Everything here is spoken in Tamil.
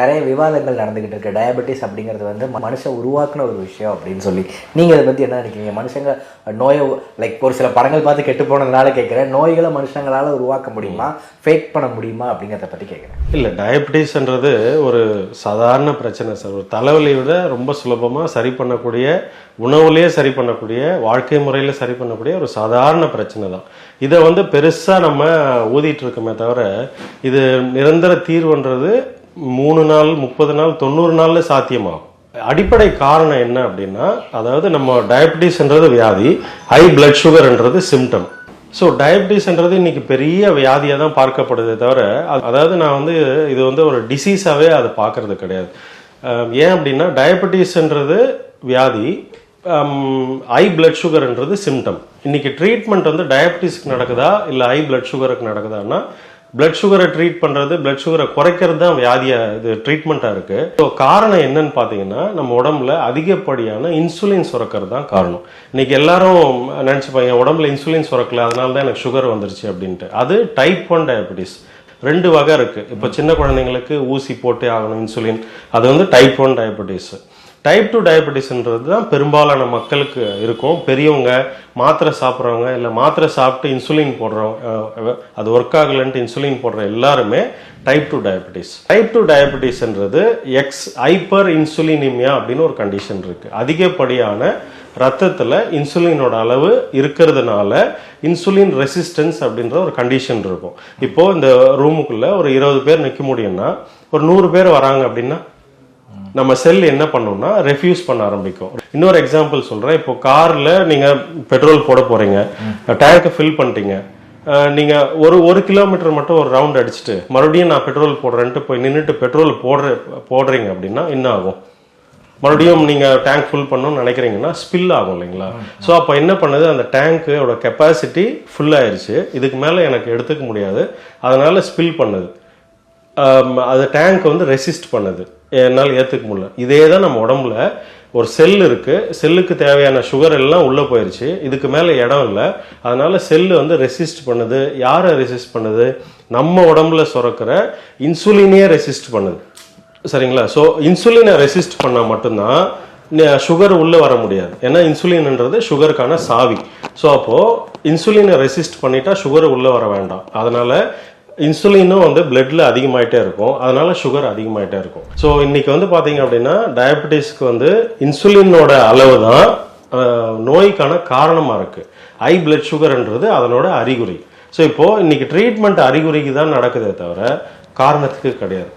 நிறைய விவாதங்கள் நடந்துகிட்டு இருக்கு. டயபெட்டிஸ் அப்படிங்கிறது வந்து மனுஷன் உருவாக்குன ஒரு விஷயம் அப்படின்னு சொல்லி. நீங்கள் அதை பற்றி என்ன நினைக்கிறீங்க? மனுஷங்க நோயை லைக் ஒரு சில படங்கள் பார்த்து கெட்டு போனதுனால கேட்குறேன். நோய்களை மனுஷங்களால் உருவாக்க முடியுமா? ஃபேக் பண்ண முடியுமா? அப்படிங்கிறத பற்றி கேட்குறேன். இல்லை டயபெட்டிஸ்ன்றது ஒரு சாதாரண பிரச்சனை சார். ஒரு தலைவலியை விட ரொம்ப சுலபமாக சரி பண்ணக்கூடிய உணவுலேயே சரி பண்ணக்கூடிய வாழ்க்கை முறையில் சரி பண்ணக்கூடிய ஒரு சாதாரண பிரச்சனை தான். இதை வந்து பெருசாக நம்ம ஊதிட்டு இருக்கோமே தவிர இது நிரந்தர தீர்வுன்றது மூணு நாள் முப்பது நாள் தொண்ணூறு நாளில் சாத்தியமாகும். அடிப்படை காரணம் என்ன அப்படின்னா அதாவது நம்ம டயபிட்டிஸ்ன்றது வியாதி ஹை பிளட் சுகர்ன்றது சிம்டம் ஸோ டயபிட்டிஸ்ன்றது இன்னைக்கு பெரிய வியாதியாக தான் பார்க்கப்படுதே தவிர அதாவது நான் வந்து இது வந்து ஒரு டிசீஸாகவே அதை பார்க்கறது கிடையாது. ஏன் அப்படின்னா டயபிட்டிஸ்ன்றது வியாதி ஹை பிளட் சுகர்ன்றது சிம்டம் இன்னைக்கு ட்ரீட்மெண்ட் வந்து டயபிட்டிஸ்க்கு நடக்குதா இல்லை ஹை பிளட் சுகருக்கு நடக்குதான்னா பிளட் சுகரை ட்ரீட் பண்ணுறது பிளட் சுகரை குறைக்கிறது தான் வியாதியாக இது ட்ரீட்மெண்ட்டாக இருக்குது ஸோ காரணம் என்னன்னு பார்த்தீங்கன்னா நம்ம உடம்புல அதிகப்படியான இன்சுலின் சுரக்கிறது தான் காரணம். இன்னைக்கு எல்லாரும் நினச்சிப்பாங்க உடம்புல இன்சுலின் சுரக்கல அதனால தான் எனக்கு சுகர் வந்துருச்சு அப்படின்ட்டு. அது டைப் ஒன் டயபிட்டிஸ் ரெண்டு வகை இருக்குது இப்போ சின்ன குழந்தைங்களுக்கு ஊசி போட்டே ஆகணும் இன்சுலின் அது வந்து type one diabetes type two டயபெட்டிஸ்ன்றது தான் பெரும்பாலான மக்களுக்கு இருக்கும். பெரியவங்க மாத்திரை சாப்பிட்றவங்க இல்லை மாத்திரை சாப்பிட்டு இன்சுலின் போடுறவங்க அது ஒர்க் ஆகலைன்ட்டு இன்சுலின் போடுற எல்லாருமே type two diabetes type two டயபெட்டிஸ்ன்றது X hyper insulinaemia அப்படின்னு ஒரு கண்டிஷன் இருக்குது அதிகப்படியான ரத்தத்தில் இன்சுலினோட அளவு இருக்கிறதுனால இன்சுலின் ரெசிஸ்டன்ஸ் அப்படின்ற ஒரு கண்டிஷன் இருக்கும். இப்போது இந்த ரூமுக்குள்ளே ஒரு இருபது பேர் நிற்க முடியும்னா ஒரு நூறு பேர் வராங்க அப்படின்னா நம்ம செல் என்ன பண்ணும்னா ரெஃப்யூஸ் பண்ண ஆரம்பிக்கும். இன்னொரு எக்ஸாம்பிள் சொல்றேன். இப்போ கார்ல நீங்க பெட்ரோல் போட போறீங்க. டேங்கை ஃபில் பண்ணிட்டீங்க. அஹ், நீங்க ஒரு ஒரு கிலோமீட்டர் மட்டும் ஒரு ரவுண்ட் அடிச்சுட்டு மறுபடியும் நான் பெட்ரோல் போடுறேன்ட்டு போய் நின்றுட்டு பெட்ரோல் போடுற போடுறீங்க அப்படின்னா என்ன ஆகும்? மறுபடியும் நீங்க டேங்க் ஃபுல் பண்ணணும்னு நினைக்கிறீங்கன்னா ஸ்பில் ஆகும் இல்லைங்களா? ஸோ அப்போ என்ன பண்ணுது? அந்த டேங்க்கோட கெப்பாசிட்டி ஃபுல் ஆயிருச்சு. இதுக்கு மேலே எனக்கு எடுத்துக்க முடியாது. அதனால ஸ்பில் பண்ணுது. அது டேங்க் வந்து ரெசிஸ்ட் பண்ணுது. என்னால் ஏற்றுக்க முடியல. இதே தான் நம்ம உடம்புல ஒரு செல் இருக்குது செல்லுக்கு தேவையான சுகர் எல்லாம் உள்ளே போயிடுச்சு இதுக்கு மேலே இடம் இல்லை. அதனால் செல்லு வந்து ரெசிஸ்ட் பண்ணுது. யாரை ரெசிஸ்ட் பண்ணுது? நம்ம உடம்புல சுரக்கிற இன்சுலினையே ரெசிஸ்ட் பண்ணுது. சரிங்களா? ஸோ இன்சுலினை ரெசிஸ்ட் பண்ணால் மட்டும்தான் சுகர் உள்ளே வர முடியாது. ஏன்னா இன்சுலின்ன்றது சுகருக்கான சாவி. ஸோ அப்போது இன்சுலினை ரெசிஸ்ட் பண்ணிட்டா சுகர் உள்ளே வர வேண்டாம். அதனால் இன்சுலினும் வந்து பிளட்ல அதிகமாயிட்டே இருக்கும். அதனால சுகர் அதிகமாயிட்டே இருக்கும். ஸோ இன்னைக்கு வந்து பார்த்தீங்க அப்படின்னா டயபெட்டிஸ்க்கு வந்து இன்சுலினோட அளவு தான் நோய்க்கான காரணமாக இருக்கு. ஹை பிளட் சுகர்ன்றது அதனோட அறிகுறி. ஸோ இப்போ இன்னைக்கு ட்ரீட்மெண்ட் அறிகுறிக்கு தான் நடக்குதே தவிர காரணத்துக்கு கிடையாது.